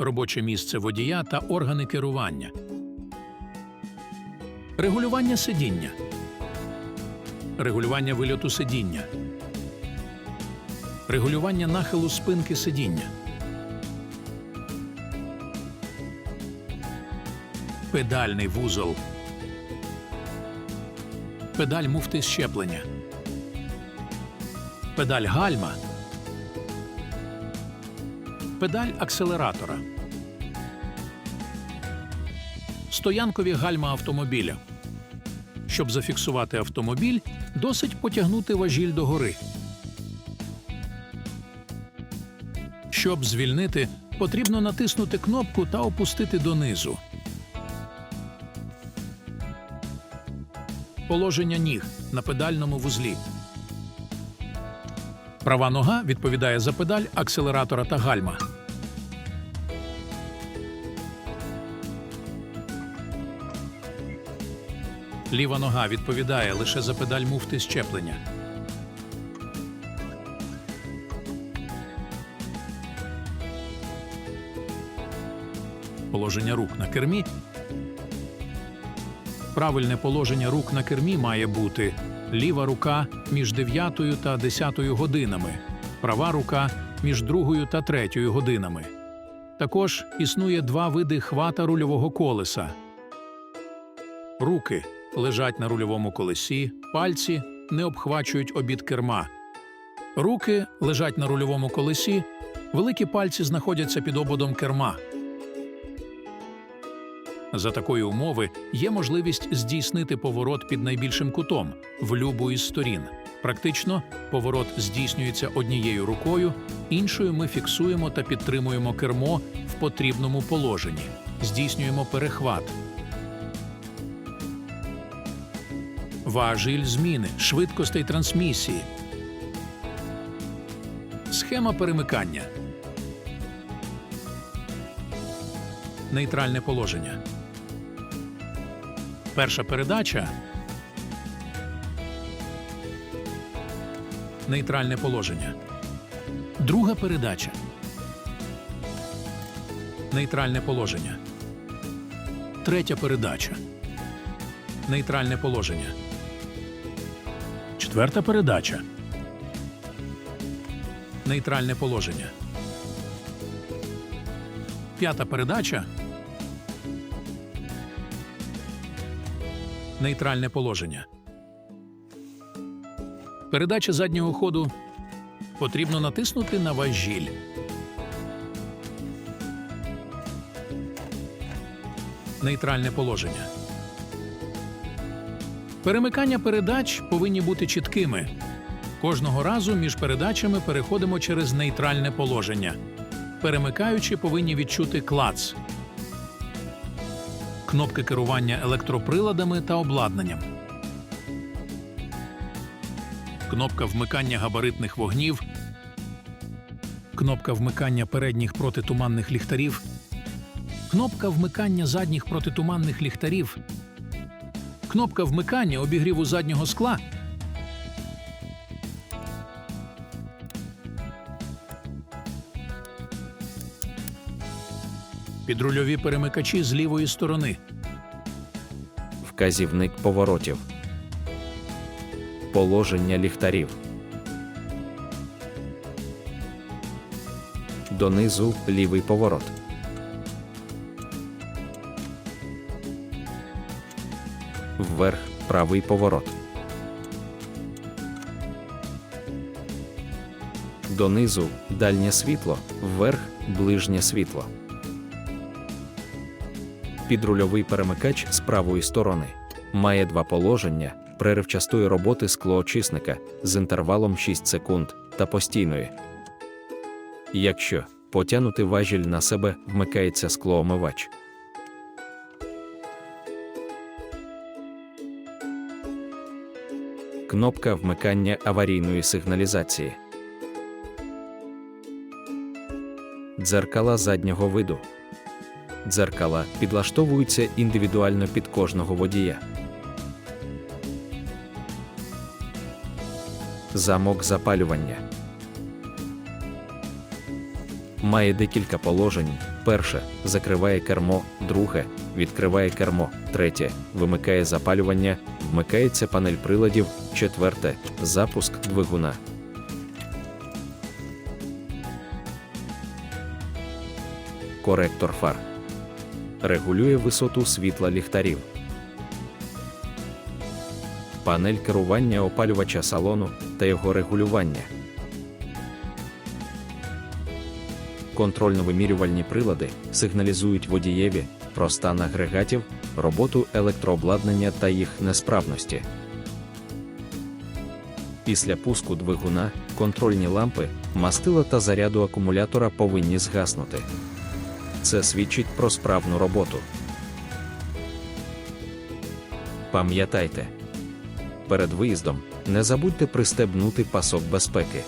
робоче місце водія та органи керування. Регулювання сидіння. Регулювання вильоту сидіння. Регулювання нахилу спинки сидіння. Педальний вузол. Педаль муфти щеплення. Педаль гальма. Педаль акселератора. Стоянкові гальма автомобіля. Щоб зафіксувати автомобіль, досить потягнути важіль догори. Щоб звільнити, потрібно натиснути кнопку та опустити донизу. Положення ніг на педальному вузлі. Права нога відповідає за педаль акселератора та гальма. Ліва нога відповідає лише за педаль муфти щеплення. Положення рук на кермі. Правильне положення рук на кермі має бути ліва рука між 9 та 10 годинами, права рука між 2 та 3 годинами. Також існує два види хвата рульового колеса. Руки лежать на рульовому колесі, пальці не обхвачують обід керма. Руки лежать на рульовому колесі, великі пальці знаходяться під ободом керма. За такої умови є можливість здійснити поворот під найбільшим кутом в любу із сторін. Практично поворот здійснюється однією рукою, іншою ми фіксуємо та підтримуємо кермо в потрібному положенні, здійснюємо перехват. Важіль зміни, швидкостей трансмісії. Схема перемикання. Нейтральне положення. Перша передача. Нейтральне положення. Друга передача. Нейтральне положення. Третя передача. Нейтральне положення. Четверта передача. Нейтральне положення. П'ята передача. Нейтральне положення. Передача заднього ходу потрібно натиснути на важіль. Нейтральне положення. Перемикання передач повинні бути чіткими. Кожного разу між передачами переходимо через нейтральне положення. Перемикаючи, повинні відчути клац. Кнопки керування електроприладами та обладнанням. Кнопка вмикання габаритних вогнів. Кнопка вмикання передніх протитуманних ліхтарів. Кнопка вмикання задніх протитуманних ліхтарів. Кнопка вмикання обігріву заднього скла. Підрульові перемикачі з лівої сторони. Вказівник поворотів. Положення ліхтарів. Донизу лівий поворот. Вверх правий поворот. Донизу дальнє світло, вверх ближнє світло. Підрульовий перемикач з правої сторони має два положення преривчастої роботи склоочисника з інтервалом 6 секунд та постійної. Якщо потягнути важіль на себе, вмикається склоомивач. Кнопка вмикання аварійної сигналізації. Дзеркала заднього виду. Дзеркала підлаштовуються індивідуально під кожного водія. Замок запалювання. Має декілька положень, Перше закриває кермо, друге відкриває кермо, третє вимикає запалювання, вмикається панель приладів, четверте запуск двигуна. Коректор фар регулює висоту світла ліхтарів. Панель керування опалювача салону та його регулювання. Контрольно-вимірювальні прилади сигналізують водієві про стан агрегатів, роботу електрообладнання та їх несправності. Після пуску двигуна контрольні лампи, мастила та заряду акумулятора повинні згаснути. Це свідчить про справну роботу. Пам'ятайте, перед виїздом не забудьте пристебнути пасок безпеки.